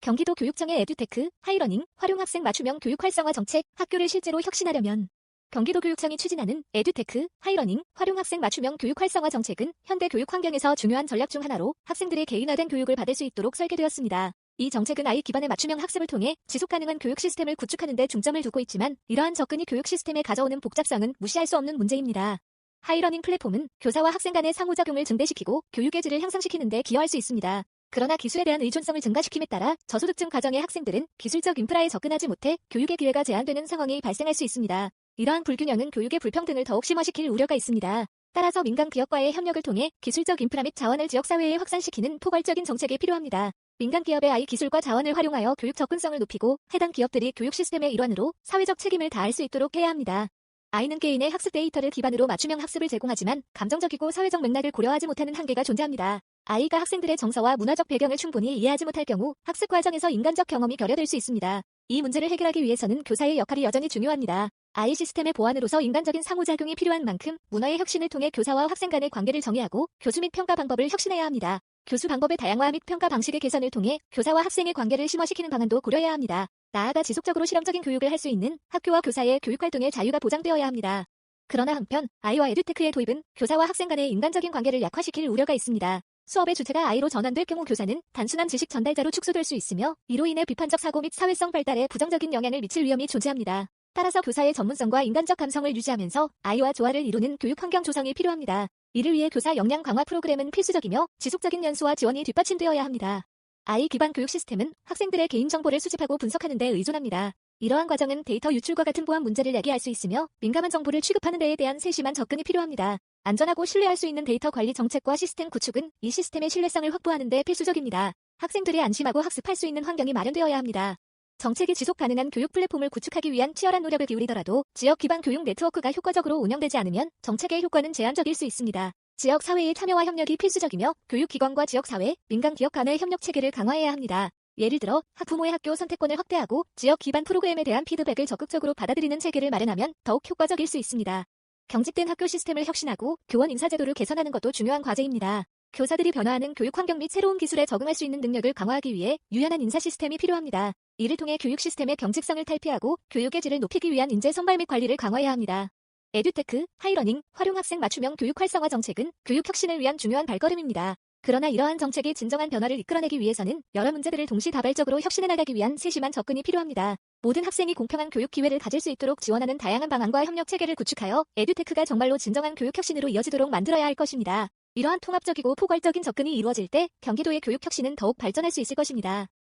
경기도 교육청의 에듀테크, 하이러닝, 활용학생 맞춤형 교육 활성화 정책, 학교를 실제로 혁신하려면 경기도 교육청이 추진하는 에듀테크, 하이러닝, 활용학생 맞춤형 교육 활성화 정책은 현대 교육 환경에서 중요한 전략 중 하나로 학생들의 개인화된 교육을 받을 수 있도록 설계되었습니다. 이 정책은 아이 기반의 맞춤형 학습을 통해 지속 가능한 교육 시스템을 구축하는 데 중점을 두고 있지만 이러한 접근이 교육 시스템에 가져오는 복잡성은 무시할 수 없는 문제입니다. 하이러닝 플랫폼은 교사와 학생 간의 상호작용을 증대시키고 교육의 질을 향상시키는 데 기여할 수 있습니다. 그러나 기술에 대한 의존성을 증가시킴에 따라 저소득층 가정의 학생들은 기술적 인프라에 접근하지 못해 교육의 기회가 제한되는 상황이 발생할 수 있습니다. 이러한 불균형은 교육의 불평등을 더욱 심화시킬 우려가 있습니다. 따라서 민간 기업과의 협력을 통해 기술적 인프라 및 자원을 지역사회에 확산시키는 포괄적인 정책이 필요합니다. 민간 기업의 아이 기술과 자원을 활용하여 교육 접근성을 높이고 해당 기업들이 교육 시스템의 일환으로 사회적 책임을 다할 수 있도록 해야 합니다. 아이는 개인의 학습 데이터를 기반으로 맞춤형 학습을 제공하지만 감정적이고 사회적 맥락을 고려하지 못하는 한계가 존재합니다. 아이가 학생들의 정서와 문화적 배경을 충분히 이해하지 못할 경우 학습 과정에서 인간적 경험이 결여될 수 있습니다. 이 문제를 해결하기 위해서는 교사의 역할이 여전히 중요합니다. 아이 시스템의 보완으로서 인간적인 상호작용이 필요한 만큼 문화의 혁신을 통해 교사와 학생 간의 관계를 정의하고 교수 및 평가 방법을 혁신해야 합니다. 교수 방법의 다양화 및 평가 방식의 개선을 통해 교사와 학생의 관계를 심화시키는 방안도 고려해야 합니다. 나아가 지속적으로 실험적인 교육을 할 수 있는 학교와 교사의 교육활동의 자유가 보장되어야 합니다. 그러나 한편 아이와 에듀테크의 도입은 교사와 학생 간의 인간적인 관계를 약화시킬 우려가 있습니다. 수업의 주체가 아이로 전환될 경우 교사는 단순한 지식 전달자로 축소될 수 있으며 이로 인해 비판적 사고 및 사회성 발달에 부정적인 영향을 미칠 위험이 존재합니다. 따라서 교사의 전문성과 인간적 감성을 유지하면서 아이와 조화를 이루는 교육 환경 조성이 필요합니다. 이를 위해 교사 역량 강화 프로그램은 필수적이며 지속적인 연수와 지원이 뒷받침되어야 합니다. 아이 기반 교육 시스템은 학생들의 개인 정보를 수집하고 분석하는 데 의존합니다. 이러한 과정은 데이터 유출과 같은 보안 문제를 야기할 수 있으며 민감한 정보를 취급하는 데에 대한 세심한 접근이 필요합니다. 안전하고 신뢰할 수 있는 데이터 관리 정책과 시스템 구축은 이 시스템의 신뢰성을 확보하는 데 필수적입니다. 학생들이 안심하고 학습할 수 있는 환경이 마련되어야 합니다. 정책이 지속 가능한 교육 플랫폼을 구축하기 위한 치열한 노력을 기울이더라도 지역 기반 교육 네트워크가 효과적으로 운영되지 않으면 정책의 효과는 제한적일 수 있습니다. 지역 사회의 참여와 협력이 필수적이며 교육기관과 지역사회, 민간 기업 간의 협력 체계를 강화해야 합니다. 예를 들어 학부모의 학교 선택권을 확대하고 지역 기반 프로그램에 대한 피드백을 적극적으로 받아들이는 체계를 마련하면 더욱 효과적일 수 있습니다. 경직된 학교 시스템을 혁신하고 교원 인사제도를 개선하는 것도 중요한 과제입니다. 교사들이 변화하는 교육 환경 및 새로운 기술에 적응할 수 있는 능력을 강화하기 위해 유연한 인사 시스템이 필요합니다. 이를 통해 교육 시스템의 경직성을 탈피하고 교육의 질을 높이기 위한 인재 선발 및 관리를 강화해야 합니다. 에듀테크, 하이러닝, 활용 학생 맞춤형 교육 활성화 정책은 교육 혁신을 위한 중요한 발걸음입니다. 그러나 이러한 정책이 진정한 변화를 이끌어내기 위해서는 여러 문제들을 동시다발적으로 혁신해 나가기 위한 세심한 접근이 필요합니다. 모든 학생이 공평한 교육 기회를 가질 수 있도록 지원하는 다양한 방안과 협력 체계를 구축하여 에듀테크가 정말로 진정한 교육 혁신으로 이어지도록 만들어야 할 것입니다. 이러한 통합적이고 포괄적인 접근이 이루어질 때 경기도의 교육 혁신은 더욱 발전할 수 있을 것입니다.